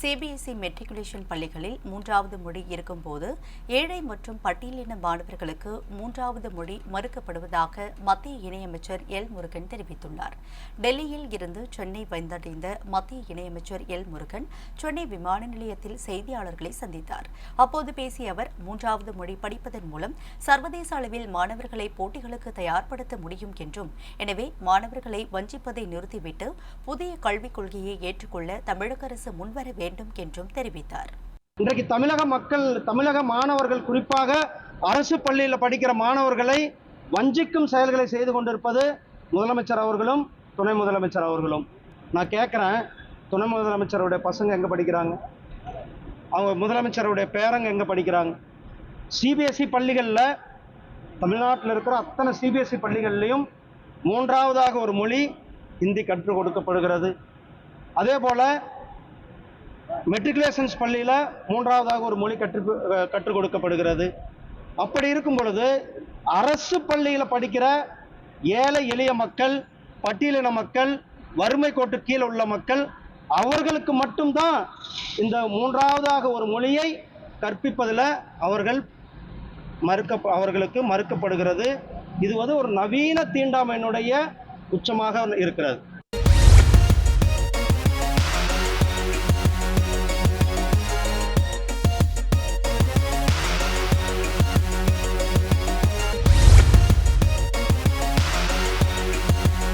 CBSE matriculation பள்ளிகளில் மூன்றாவது மொழி இருக்கும்போது ஏழை மற்றும் பட்டியலின மாணவர்களுக்கு மூன்றாவது மொழி மறுக்கப்படுவதாக மத்திய இணையமைச்சர் எல் முருகன் தெரிவித்துள்ளார். டெல்லியில் இருந்து சென்னை வந்தடைந்த மத்திய இணையமைச்சர் எல் முருகன் சென்னை விமான நிலையத்தில் செய்தியாளர்களை சந்தித்தார். அப்போது பேசிய அவர் மூன்றாவது மொழி படிப்பதன் மூலம் சர்வதேச அளவில் மாணவர்களை போட்டிகளுக்கு தயார்படுத்த முடியும் என்றும் எனவே மாணவர்களை வஞ்சிப்பதை நிறுத்திவிட்டு புதிய கல்விக் கொள்கையை ஏற்றுக்கொள்ள தமிழக அரசு முன்வர வேண்டும் என்றும் தெரிவித்தார். இன்றைக்கு தமிழக மக்கள் தமிழக மாணவர்கள் குறிப்பாக அரசு பள்ளியில் படிக்கிற மாணவர்களை வஞ்சிக்கும் செயல்களை செய்து கொண்டிருப்பது முதலமைச்சர் அவர்களும் துணை முதலமைச்சர் அவர்களும். நான் கேட்குறேன் துணை முதலமைச்சருடைய பசங்க எங்கே படிக்கிறாங்க? அவங்க முதலமைச்சருடைய பேரங்க எங்கே படிக்கிறாங்க? சிபிஎஸ்இ பள்ளிகளில் தமிழ்நாட்டில் இருக்கிற அத்தனை சிபிஎஸ்இ பள்ளிகள்லையும் மூன்றாவதாக ஒரு மொழி ஹிந்தி கற்றுக் கொடுக்கப்படுகிறது. அதே போல் மெட்ரிகுலேஷன்ஸ் பள்ளியில் மூன்றாவதாக ஒரு மொழி கற்று கற்றுக் கொடுக்கப்படுகிறது. அப்படி இருக்கும் பொழுது அரசு பள்ளியில் படிக்கிற ஏழை எளிய மக்கள் பட்டியலின மக்கள் வறுமை கோட்டு கீழே உள்ள மக்கள் அவர்களுக்கு மட்டும்தான் இந்த மூன்றாவதாக ஒரு மொழியை கற்பிப்பதில் அவர்கள் மறுக்க அவர்களுக்கு மறுக்கப்படுகிறது. இது வந்து ஒரு நவீன தீண்டாமையினுடைய உச்சமாக இருக்கிறது.